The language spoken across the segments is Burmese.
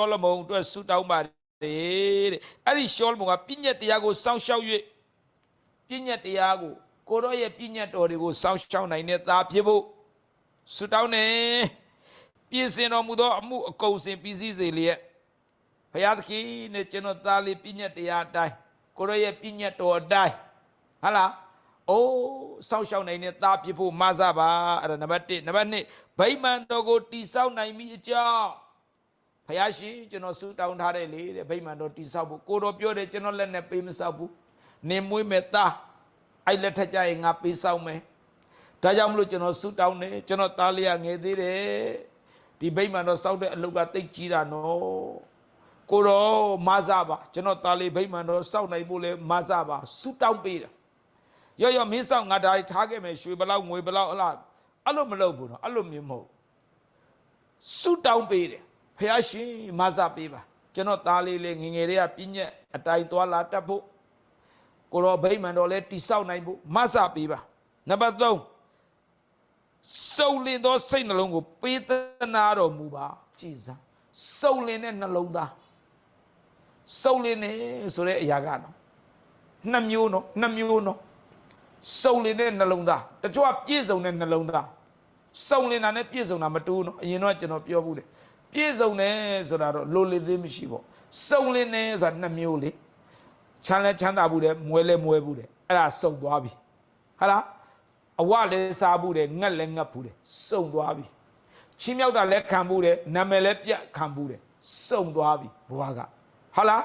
ောလမုန်အတွက်ဆုတောင်းပါတယ်တဲ့အဲ့ဒီရှောလမုန်ကပြည့်ညက်တရားကိုစောင့်ရှောက်၍ပြည့်ညက်တရားကိုကိုရောရဲ့ပြည့်ညက်တော်တွေကိုစောင့်ရှောက်နိုင်တဲ့သားဖြစ်ဖို့ဆုတောင်းနေပြည့်စင်တော်မူသောအမှုအကုန်စင်ပြီးစည်းစေလျက်ဘုရားသခင်နဲ့ကျွန်တော်သားလေးပြည့်ညက်တရားအတိုင်းကိုရောရဲ့ပြည့်ညက်တော်အတိုင်းဟာလားအိုးစောင့်ရှောက်နိုင်တဲ့သားဖြစ်ဖို့မဆပါအဲ့ဒါနံပါတ်1နံပါတ်2ဗိမာန်တော်ကိုတိဆောက်နိုင်မိအကြောင်း ဖယားရှင်ကျွန်တော်ဆူတောင်းထားတယ်လေတဲ့ဗိမာန်တော်တိဆောက်ဖို့ကိုတော်ပြောတယ်ကျွန်တော်လက်နဲ့ပေးမဆောက်ဘူးနင်မွေးမဲ့သားအဲ့လက်ထက်ကြရင်ငါပေးဆောက်မယ်ဒါကြောင့်မလို့ကျွန်တော်ဆူတောင်းတယ်ကျွန်တော်သားလေးကငယ်သေးတယ်ဒီဗိမာန်တော်ဆောက်တဲ့အလုပ်ကတိတ်ကြီးတာနော်ကိုတော်မဆပါကျွန်တော်သားလေးဗိမာန်တော်ဆောက်နိုင်ဖို့လဲမဆပါဆူတောင်းပေးတာရော့ရော့မင်းဆောက်ငါဒါထားခဲ့မယ်ရွှေဘလောက်ငွေဘလောက်ဟလားအဲ့လိုမလုပ်ဘူးနော်အဲ့လိုမျိုးမဟုတ်ဆုတောင်းပေးတယ် ဖះရှင်မဆပေးပါကျွန်တော်သားလေးလေးငယ်ငယ်လေးကပြည့်ညက်အတိုင်းသွားလာတတ်ဖို့ကိုရောဗိမာန်တော်လဲတိဆောက်နိုင်ဖို့မဆပေးပါနံပါတ်3စုံလင်သောစိတ်နှလုံးကိုပေးသနာတော်မူပါကြည်စားစုံလင်တဲ့နှလုံးသားစုံလင်နေဆိုတဲ့အရာကနော်နှစ်မျိုးနော်နှစ်မျိုးနော်စုံလင်တဲ့နှလုံးသားတချို့ကပြည့်စုံတဲ့နှလုံးသားစုံလင်တာနဲ့ပြည့်စုံတာမတူဘူးနော်အရင်တော့ကျွန်တော်ပြောဘူးလေ ပြည့်စုံတယ်ဆိုတာတော့လိုလေသေးမရှိပေါ့စုံလင်တယ်ဆိုတာနှစ်မျိုးလေချမ်းလဲချမ်းသာဘူးတယ်မွဲလဲမွဲဘူးတယ်အဲ့ဒါစုံသွားပြီဟာလားအဝလဲစားဘူးတယ်ငတ်လဲငတ်ဘူးတယ်စုံသွားပြီချင်းမြောက်တာလဲခံဘူးတယ်နာမည်လဲပြတ်ခံဘူးတယ်စုံသွားပြီဘဝကဟာလား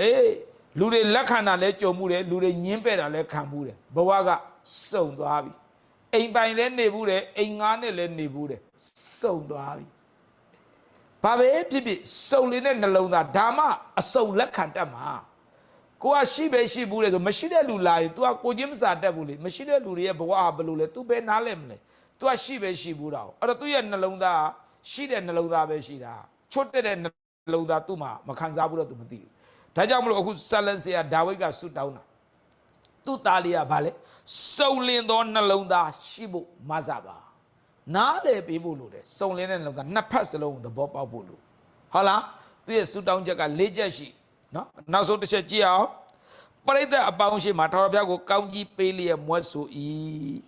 အေးလူတွေလက်ခံတာလဲကြုံမှုတယ်လူတွေညင်းပဲ့တာလဲခံမှုတယ်ဘဝကစုံသွားပြီအိမ်ပိုင်လည်းနေဘူးတယ်အိမ်ငားနဲ့လည်းနေဘူးတယ်စုံသွားပြီ ဘာပဲဖြစ်ဖြစ်စုံလင်းတဲ့နှလုံးသားဒါမှအစုံလက်ခံတတ်မှာကိုကရှိပဲရှိဘူးလေဆိုမရှိတဲ့လူလာရင် तू ကကိုချင်းမစာတတ်ဘူးလေမရှိတဲ့လူတွေရဲ့ဘဝဟာဘယ်လိုလဲ तू ပဲနားလဲမလဲ तू ကရှိပဲရှိဘူးတာအဲ့တော့သူ့ရဲ့နှလုံးသားရှိတဲ့နှလုံးသားပဲရှိတာချွတ်တဲ့နှလုံးသားသူ့မှာမခံစားဘူးတော့ तू မသိဘူးဒါကြောင့်မလို့အခုဆလန်ဆီယာဒါဝိဒ်ကဆုတောင်းတာ သူ့သားလေးကဘာလဲစုံလင်သောနှလုံးသားရှိဖို့မဆပါ နားလေပေးဖို့လိုတယ်စုံလင်တဲ့နှလုံးသားနှစ်ဖက်စလုံးကိုသဘောပေါက်ဖို့လိုဟုတ်လားသူရဲ့ဆူတောင်းချက်က၄ချက်ရှိနော်နောက်ဆုံးတစ်ချက်ကြည့်အောင်ပရိသတ်အပေါင်းရှိမှထာဝရဘုရားကိုကောင်းကြီးပေးလျက်မွတ်ဆို၏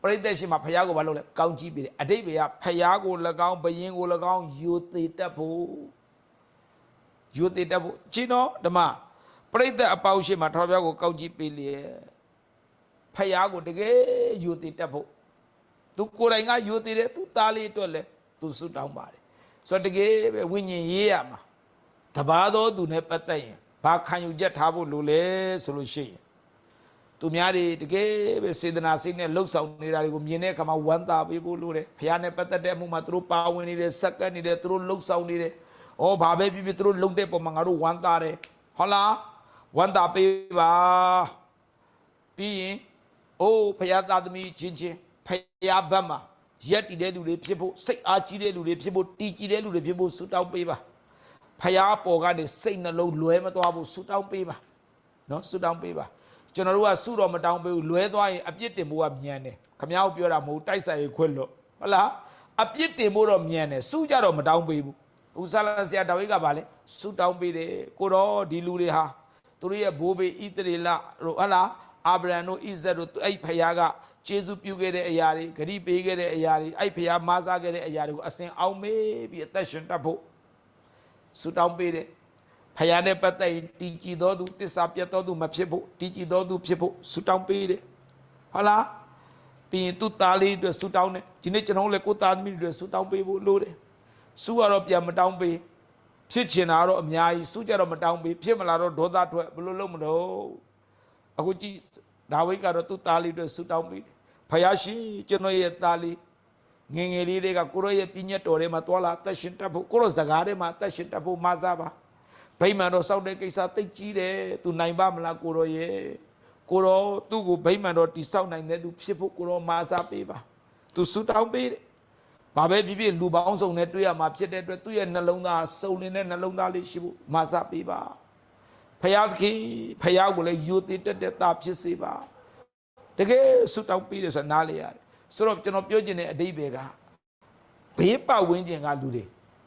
ပရိသတ်ရှိမှဘုရားကိုဘာလုပ်လဲကောင်းကြီးပေးတယ်အတိတ်ဘုရားဘုရားကို၎င်းဘယင်ကို၎င်းယူသေးတတ်ဖို့ယူသေးတတ်ဖို့ကြည့်နော်ဓမ္မပရိသတ်အပေါင်းရှိမှထော်ပြောက်ကိုကောက်ကြည့်ပေးလျက်ဖယားကိုတကယ်ယူတည်တတ်ဖို့ သူကိုယ်တိုင်ကယူတည်တယ်သူသားလေးအတွက်လည်းသူဆုတောင်းပါတယ်ဆိုတော့တကယ်ပဲဝိညာဉ်ရေးရမှာတဘာသောသူနဲ့ပတ်သက်ရင်ဘာခံယူချက်ထားဖို့လိုလဲဆိုလို့ရှိရင်သူများတွေတကယ်ပဲစေတနာစိတ်နဲ့လှုပ်ဆောင်နေတာတွေကိုမြင်တဲ့အခါမှာဝမ်းသာပေးဖို့လိုတယ်ဖယားနဲ့ပတ်သက်တဲ့အမှုမှာသူတို့ပါဝင်နေတယ်စက္ကန့်နေတယ်သူတို့လှုပ်ဆောင်နေတယ်ဩဘာပဲဖြစ်ဖြစ်သူတို့လှုပ်တဲ့ပုံမှာငါတို့ဝမ်းသာတယ်ဟုတ်လားဝန္တာပေးပါပြီးရင်အိုးဖယားသားသမီးချင်းချင်း ဖယားဘက်မှာရက်တည်တဲ့လူတွေဖြစ်ဖို့စိတ်အားကြီးတဲ့လူတွေဖြစ်ဖို့တည်ကြည်တဲ့လူတွေဖြစ်ဖို့ဆုတောင်းပေးပါဖယားပေါ်ကနေစိတ်နှလုံးလွဲမသွားဘူးဆုတောင်းပေးပါနော်ဆုတောင်းပေးပါကျွန်တော်တို့ကဆုတော့မတောင်းပေးဘူးလွဲသွားရင်အပြစ်တင်ဖို့ကမြန်တယ်ခမ ्या ကိုပြောတာမဟုတ်တိုက်ဆိုင်ခွင့်လို့ဟုတ်လားအပြစ်တင်ဖို့တော့မြန်တယ်ဆုကြတော့မတောင်းပေးဘူးဦးဆာလန်ဆရာဒါဝိဒ်ကဗာလဲဆုတောင်းပေးတယ်ကိုတော့ဒီလူတွေဟာသူတို့ရဲ့ဘိုးဘေးဣသရေလတို့ဟလာအာဗြဟံတို့ဣဇက်တို့အဲ့ဖယားက ကျေးဇူးပြုခဲ့တဲ့အရာတွေဂရိပေးခဲ့တဲ့အရာတွေအဲ့ဖယားမဆားခဲ့တဲ့အရာတွေကိုအစဉ်အောင်မေးပြီးအသက်ရှင်တတ်ဖို့ဆုတောင်းပေးတယ်ဖယားနဲ့ပတ်သက်ရင်တည်ကြည်တော်သူတစ္ဆာပြတ်တော်သူမဖြစ်ဖို့တည်ကြည်တော်သူဖြစ်ဖို့ဆုတောင်းပေးတယ်ဟုတ်လားပြီးရင်သူ့သားလေးအတွက်ဆုတောင်းတယ်ဒီနေ့ကျွန်တော်တို့လည်းကိုယ်သားသမီးတွေအတွက်ဆုတောင်းပေးဖို့လိုတယ်ဆုကတော့ပြန်မတောင်းပေးဖြစ်ချင်တာတော့အများကြီးစုကြတော့မတောင်းပေးဖြစ်မလာတော့ဒေါသထွက်ဘယ်လိုလုပ်မလို့အခုကြည့်ဒါဝိဒ်ကတော့သူ့သားလေးတွေဆူတောင်းပေးတယ် ဖယားရှင်ကျွန်တော်ရဲ့သားလေးငယ်ငယ်လေးတွေကကိုရောရဲ့ပြည့်ညတ်တော်ထဲမှာတွာလာတက်ရှင်တက်ဖို့ကိုရောစကားထဲမှာတက်ရှင်တက်ဖို့မစားပါဗိမာန်တော်စောက်တဲ့ကိစ္စသိတ်ကြီးတယ်သူနိုင်ပါမလားကိုရောရဲ့ကိုရောသူ့ကိုဗိမာန်တော်တိဆောက်နိုင်တဲ့သူဖြစ်ဖို့ကိုရောမစားပေးပါသူဆူတောင်းပေးတယ်ဘာပဲဖြစ်ဖြစ်လူပေါင်းစုံနဲ့တွေ့ရမှာဖြစ်တဲ့အတွက်သူ့ရဲ့နှလုံးသားစုံနေတဲ့နှလုံးသားလေးရှိဖို့မာစပေးပါဖယားသခင်ဖယားကိုလည်းယူတည်တက်တဲ့သားဖြစ်စေပါ တကယ်ဆုတောင်းပေးတယ်ဆိုတာနားလေရတယ်ဆိုတော့ကျွန်တော်ပြောချင်တဲ့အတိတ်ပဲကဘေးပတ်ဝန်းကျင်ကလူတွေ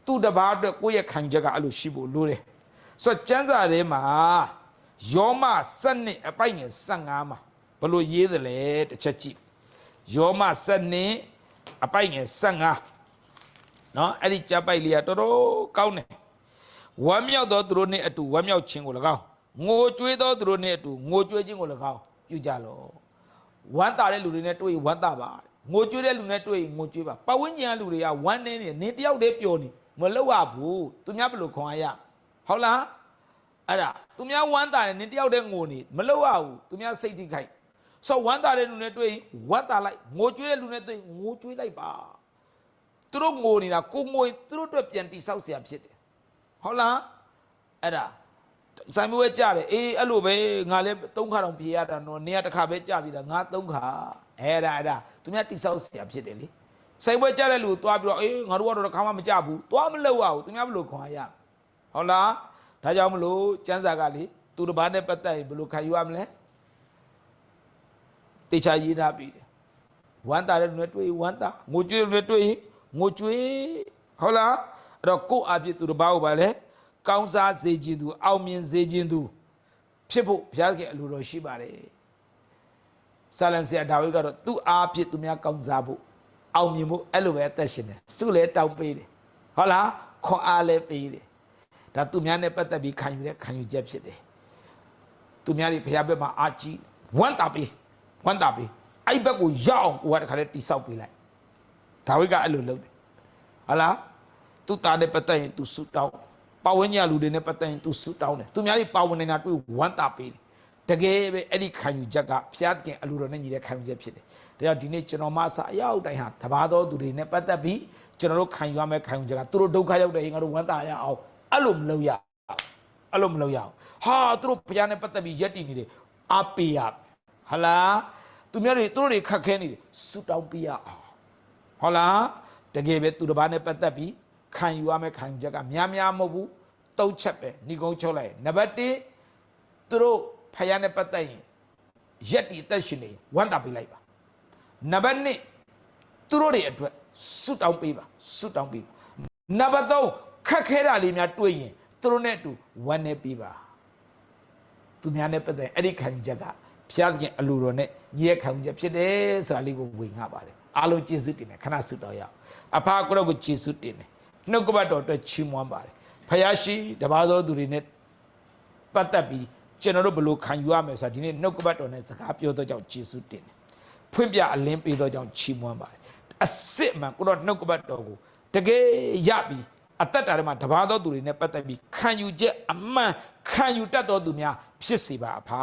သူ သူ့တပားအတွက်ကိုယ့်ရဲ့ခံယူချက်ကအဲ့လိုရှိဖို့လိုတယ်ဆိုတော့ကျမ်းစာထဲမှာယောမ7နှစ်အပိုက်ငယ်15မှာဘလို့ရေးသလဲတစ်ချက်ကြည့်ယောမ7နှစ်အပိုက်ငယ်15เนาะအဲ့ဒီကြပ်ပိုက်လေးကတော်တော်ကောင်းတယ်ဝမ်းမြောက်သောသူတို့နှင့်အတူဝမ်းမြောက်ခြင်းကို၎င်းငိုကြွေးသောသူတို့နှင့်အတူငိုကြွေးခြင်းကို၎င်းပြုကြလော့ ဝမ်းတာတဲ့လူတွေနဲ့တွေ့ရင်ဝမ်းတာပါငိုကြွေးတဲ့လူနဲ့တွေ့ရင်ငိုကြွေးပါပတ်ဝန်းကျင်ကလူတွေကဝမ်းနေနေနင်တယောက်တည်းပျော်နေမလောက်ရဘူးသူများဘယ်လိုခွန်အားရဟုတ်လားအဲ့ဒါသူများဝမ်းတာတယ်နင်တယောက်တည်းငိုနေမလောက်ရဘူးသူများစိတ်ထိခိုက်ဆိုဝမ်းတာတဲ့လူနဲ့တွေ့ရင်ဝမ်းတာလိုက်ငိုကြွေးတဲ့လူနဲ့တွေ့ရင်ငိုကြွေးလိုက်ပါသူတို့ငိုနေတာကိုငိုရင်သူတို့အတွက်ပြန်တိဆောက်เสียဖြစ်တယ်ဟုတ်လားအဲ့ဒါ ဆိုင်မွေးကြတယ်အေးအဲ့လိုပဲငါလည်းသုံးခါတောင်ဖြေရတာနော်နေရတစ်ခါပဲကြသေးတာငါသုံးခါအဲ့ဒါအဲ့ဒါသူများတိဆောက်เสียဖြစ်တယ်လေဆိုင်ပွဲကြတဲ့လူသွားပြီးတော့အေးငါတို့ကတော့တစ်ခါမှမကြဘူးသွားမလို့ရဘူးသူများဘယ်လိုခွန်အားရဟုတ်လားဒါကြောင့်မလို့ကျန်းစာကလေသူတစ်ပါးနဲ့ပတ်သက်ရင်ဘယ်လိုခံယူရမလဲတေချာရေးထားပြီးတယ်ဝမ်းတာတဲ့လူနဲ့တွေ့ရင်ဝမ်းတာငိုကြွေးတဲ့လူနဲ့တွေ့ရင်ငိုကြွေးဟုတ်လားအဲ့တော့ကိုယ့်အဖြစ်သူတစ်ပါးကိုပါလဲ ကောင်းစားစေခြင်းသူ အောင်မြင်စေခြင်းသူ ဖြစ်ဖို့ဘုရားခင်အလိုတော်ရှိပါတယ်ဆာလန်ဆရာဒါဝိဒ်ကတော့သူ့အားဖြင့်သူများကောင်းစားဖို့အောင်မြင်ဖို့အဲ့လိုပဲအသက်ရှင်တယ်စုလည်းတောက်ပေးတယ်ဟုတ်လားခွန်အားလည်းပေးတယ်ဒါသူများနဲ့ပတ်သက်ပြီးခံယူတဲ့ခံယူချက်ဖြစ်တယ်သူများတွေဘုရားဘက်မှာအာကြီးဝမ်းတာပေးဝမ်းတာပေးအဲ့ဘက်ကိုရောက်အောင်ကိုကတခါတည်းတိဆောက်ပေးလိုက်ဒါဝိဒ်ကအဲ့လိုလုပ်တယ်ဟုတ်လားသူ့သားနဲ့ပတ်သက်ရင်သူဆုတောင်း ပါဝင်ညာလူတွေနဲ့ပတ်သက်ရင်သူဆုတောင်းတယ်သူများတွေပါဝင်နေတာတွေ့ဝမ်းတာပေးတယ်တကယ်ပဲအဲ့ဒီခံယူချက်ကဘုရားသခင်အလိုတော်နဲ့ညီတဲ့ခံယူချက်ဖြစ်တယ်ဒါကြောင့်ဒီနေ့ကျွန်တော်မအစအရောက်တိုင်းဟာတဘာသောသူတွေနဲ့ပတ်သက်ပြီးကျွန်တော်တို့ခံယူရမယ့်ခံယူချက်ကသူတို့ဒုက္ခရောက်တဲ့ဟင်ငါတို့ဝမ်းသာရအောင်အဲ့လိုမလုပ်ရအဲ့လိုမလုပ်ရအောင်ဟာသူတို့ဘုရားနဲ့ပတ်သက်ပြီးယက်တည်နေတယ်အပေးရဟလားသူများတွေသူတို့တွေခက်ခဲနေတယ်ဆုတောင်းပေးရအောင်ဟုတ်လားတကယ်ပဲသူတစ်ပါးနဲ့ပတ်သက်ပြီး ခံယူရမယ့်ခံယူချက်ကများများမဟုတ်ဘူးတုံးချက်ပဲဏိကုံးချုပ်လိုက်နံပါတ်1သူတို့ဖယားနဲ့ပတ်သက်ရင်ရက်တီအသက်ရှင်နေဝမ်းတာပေးလိုက်ပါနံပါတ်2သူတို့တွေအတွက်ဆုတောင်းပေးပါဆုတောင်းပေးပါနံပါတ်3ခက်ခဲတာလေးများတွေ့ရင်သူတို့နဲ့အတူဝမ်းနေပေးပါသူများနဲ့ပတ်သက်အဲ့ဒီခံယူချက်ကဘုရားသခင်အလိုတော်နဲ့ညီရဲ့ခံယူချက်ဖြစ်တယ်ဆိုတာလေးကိုဝေငှပါတယ်အားလုံးကျေးဇူးတင်တယ်ခဏဆုတောင်းရအောင်အဖာကိုတော့ကိုကျေးဇူးတင်တယ် နှုတ်ကပတ်တော်အတွက်ချီးမွမ်းပါတယ်ဖယားရှိတပါးသောသူတွေနဲ့ပတ်သက်ပြီးကျွန်တော်တို့ဘယ်လိုခံယူရမယ်ဆိုတာဒီနေ့နှုတ်ကပတ်တော်နဲ့စကားပြောတော့ကြောင့်ကျေးဇူးတင်တယ်ဖွင့်ပြအလင်းပေးတော့ကြောင့်ချီးမွမ်းပါတယ်အစစ်အမှန်ကိုတော့နှုတ်ကပတ်တော်ကိုတကယ်ရပြီးအသက်တာထဲမှာတပါးသောသူတွေနဲ့ပတ်သက်ပြီးခံယူချက်အမှန်ခံယူတတ်သောသူများဖြစ်စေပါအဖာ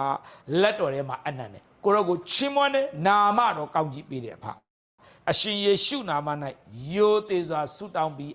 လက်တော်ထဲမှာအနန္တကိုရောကိုချီးမွမ်းတဲ့နာမတော်ကောင်းကြီးပေးတယ်အဖအရှင်ယေရှုနာမ၌ယိုသေးစွာဆုတောင်းပြီး